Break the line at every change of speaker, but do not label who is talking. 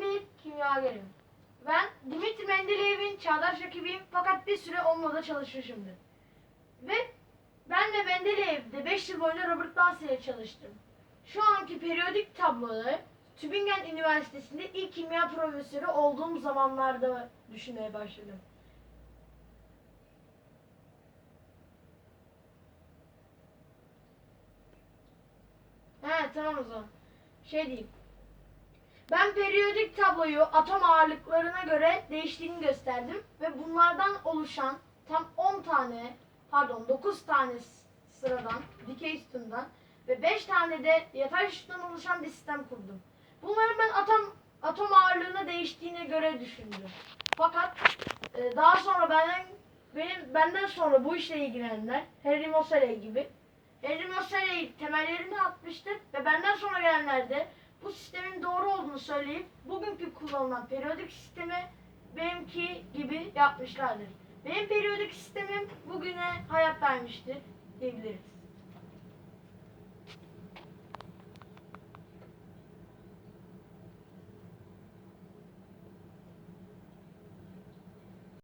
bir kimyagerim. Ben Dimitri Mendeleyev'in çağdaş rakibiyim fakat bir süre onunla da çalışmışımdır. Ve ben ve Mendeleev de 5 yıl boyunca Robert Bunsen ile çalıştım. Şu anki periyodik tabloları Tübingen Üniversitesi'nde ilk kimya profesörü olduğum zamanlarda düşünmeye başladım. He tamam o zaman. Şey diyeyim. Periyodik tabloyu atom ağırlıklarına göre değiştiğini gösterdim ve bunlardan oluşan tam 10 tane pardon 9 tane sıradan dikey sütundan ve 5 tane de yatay sütundan oluşan bir sistem kurdum. Bunları ben atom atom ağırlığına değiştiğine göre düşündüm. Fakat e, daha sonra benden benim benden sonra bu işle ilgilenenler Henry Moseley gibi Henry Moseley temellerini atmıştır ve benden sonra gelenler de sistemin doğru olduğunu söyleyip bugünkü kullanılan periyodik sistemi benimki gibi yapmışlardır. Benim periyodik sistemim bugüne hayat vermiştir diyebiliriz.